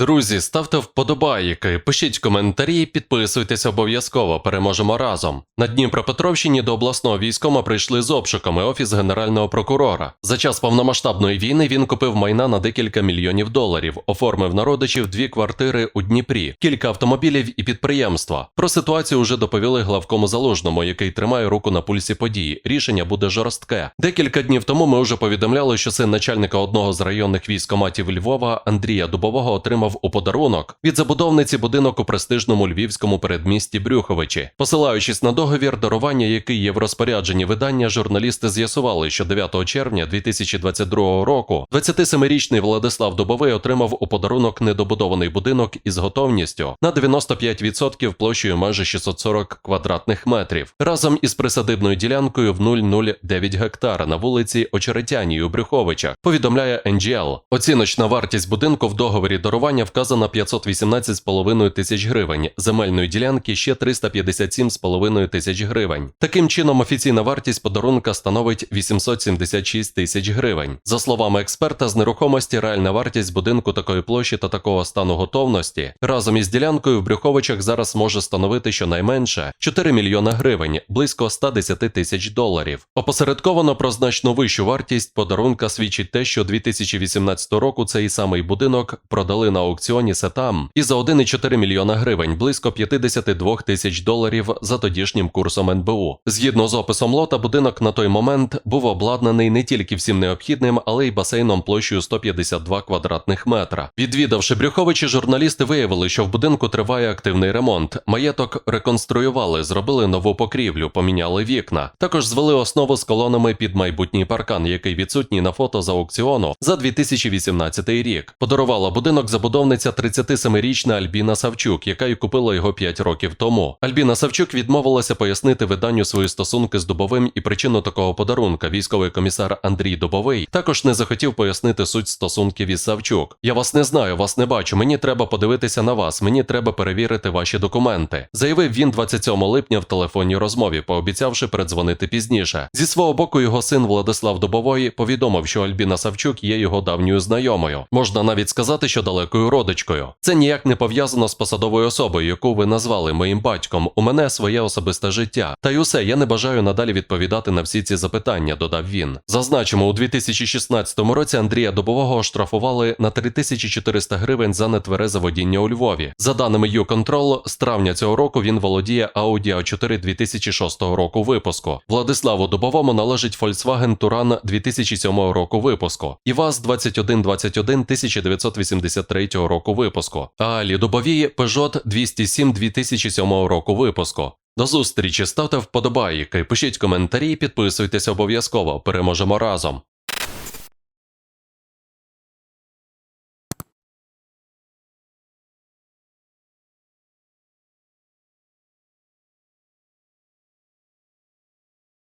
Друзі, ставте вподобайки, пишіть коментарі, підписуйтесь обов'язково. Переможемо разом. На Дніпропетровщині до обласного військома прийшли з обшуками офіс генерального прокурора. За час повномасштабної війни він купив майна на декілька мільйонів доларів, оформив на родичів дві квартири у Дніпрі, кілька автомобілів і підприємства. Про ситуацію вже доповіли главкому залужному, який тримає руку на пульсі події. Рішення буде жорстке. Декілька днів тому ми вже повідомляли, що син начальника одного з районних військоматів Львова Андрія Дубового отримав у подарунок від забудовниці будинок у престижному львівському передмісті Брюховичі. Посилаючись на договір дарування, який є в розпорядженні видання, журналісти з'ясували, що 9 червня 2022 року 27-річний Владислав Дубовий отримав у подарунок недобудований будинок із готовністю на 95% площею майже 640 квадратних метрів, разом із присадибною ділянкою в 009 гектара на вулиці Очеретяній у Брюховичах, повідомляє NGL. Оціночна вартість будинку в договорі дарування вказана 518,5 тисяч гривень, земельної ділянки ще 357,5 тисяч гривень. Таким чином, офіційна вартість подарунка становить 876 тисяч гривень. За словами експерта з нерухомості, реальна вартість будинку такої площі та такого стану готовності разом із ділянкою в Брюховичах зараз може становити щонайменше 4 мільйона гривень, близько 110 тисяч доларів. Опосередковано про значно вищу вартість подарунка свідчить те, що 2018 року цей самий будинок продали на аукціоні Сетам і за 1,4 мільйона гривень, близько 52 тисяч доларів за тодішнім курсом НБУ. Згідно з описом лота, будинок на той момент був обладнаний не тільки всім необхідним, але й басейном площею 152 квадратних метра. Відвідавши Брюховичі, журналісти виявили, що в будинку триває активний ремонт. Маєток реконструювали, зробили нову покрівлю, поміняли вікна. Також звели основу з колонами під майбутній паркан, який відсутній на фото з аукціону за 2018 рік. Подарувала будинок забудовниця 37-річна Альбіна Савчук, яка й купила його 5 років тому. Альбіна Савчук відмовилася пояснити виданню свої стосунки з Дубовим і причину такого подарунка. Військовий комісар Андрій Дубовий також не захотів пояснити суть стосунків із Савчук. Я вас не знаю, вас не бачу. Мені треба подивитися на вас. Мені треба перевірити ваші документи. Заявив він 27 липня в телефонній розмові, пообіцявши передзвонити пізніше. Зі свого боку, його син Владислав Дубовой повідомив, що Альбіна Савчук є його давньою знайомою. Можна навіть сказати, що далекою родичкою. Це ніяк не пов'язано з посадовою особою, яку ви назвали моїм батьком. У мене своє особисте життя. Та й усе, я не бажаю надалі відповідати на всі ці запитання, додав він. Зазначимо, у 2016 році Андрія Дубового оштрафували на 3400 гривень за нетверезе водіння у Львові. За даними YouControl, з травня цього року він володіє Audi A4 2006 року випуску. Владиславу Дубовому належить Volkswagen Touran 2007 року випуску. І ВАЗ 2121 1983 року випуску. А Алі Дубовій Peugeot 207 2007 року випуску. До зустрічі, ставте вподобайки, пишіть коментарі, підписуйтесь обов'язково. Переможемо разом.